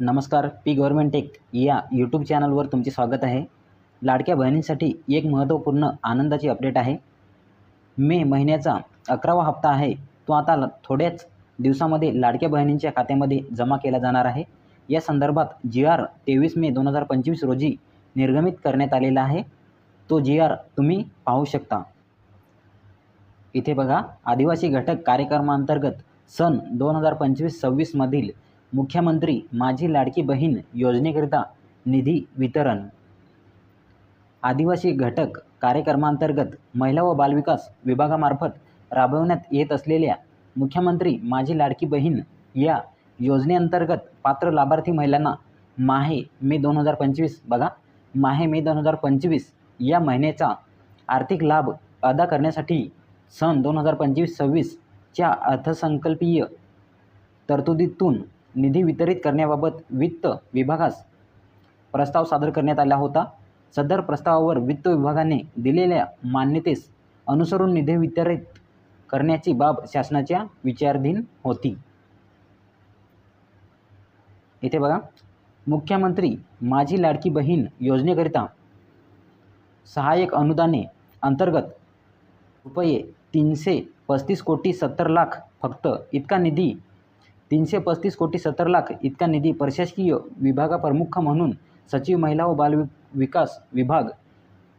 नमस्कार P government tech या YouTube चॅनलवर तुमचे स्वागत आहे. लाडक्या बहिणींसाठी एक महत्त्वपूर्ण आनंदाची अपडेट आहे. मे महिन्याचा अकरावा हप्ता आहे तो आता थोड्याच दिवसामध्ये लाडक्या बहिणींच्या खात्यामध्ये जमा केला जाणार आहे. या संदर्भात जी आर तेवीस मे दोन हजार पंचवीस रोजी निर्गमित करण्यात आलेला आहे. तो जी आर तुम्ही पाहू शकता. इथे बघा आदिवासी घटक कार्यक्रमांतर्गत सन दोन हजार पंचवीस सव्वीसमधील मुख्यमंत्री माझी लाडकी बहीण योजनेकरिता निधी वितरण. आदिवासी घटक कार्यक्रमांतर्गत महिला व बालविकास विभागामार्फत राबवण्यात येत असलेल्या मुख्यमंत्री माझी लाडकी बहीण या योजनेअंतर्गत पात्र लाभार्थी महिलांना माहे मे दोन हजार पंचवीस बघा माहे मे दोन हजार पंचवीस या महिन्याचा आर्थिक लाभ अदा करण्यासाठी सन दोन हजार पंचवीस सव्वीसच्या अर्थसंकल्पीय तरतुदीतून निधी वितरित करण्याबाबत वित्त विभागास प्रस्ताव सादर करण्यात आला होता. सदर प्रस्तावावर वित्त विभागाने दिलेल्या मान्यतेस अनुसरून निधी वितरित करण्याची बाब शासनाच्या विचाराधीन होती. इथे बघा. मुख्यमंत्री माझी लाडकी बहीण योजनेकरिता सहाय्यक अनुदाने अंतर्गत रुपये तीनशे पस्तीस कोटी सत्तर लाख फक्त इतका निधी तीनशे पस्तीस कोटी सत्तर लाख इतका निधी प्रशासकीय विभागाप्रमुख म्हणून सचिव महिला व बाल वि- विकास विभाग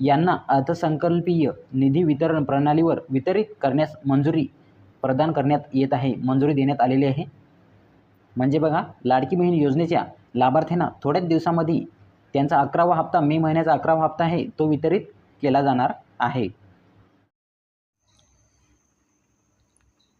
यांना अर्थसंकल्पीय निधी वितरण प्रणालीवर वितरित करण्यास मंजुरी प्रदान करण्यात येत आहे. मंजुरी देण्यात आलेली आहे. म्हणजे बघा लाडकी बहीण योजनेच्या लाभार्थ्यांना थोड्याच दिवसामध्ये त्यांचा अकरावा हप्ता मे महिन्याचा अकरावा हप्ता आहे तो वितरित केला जाणार आहे.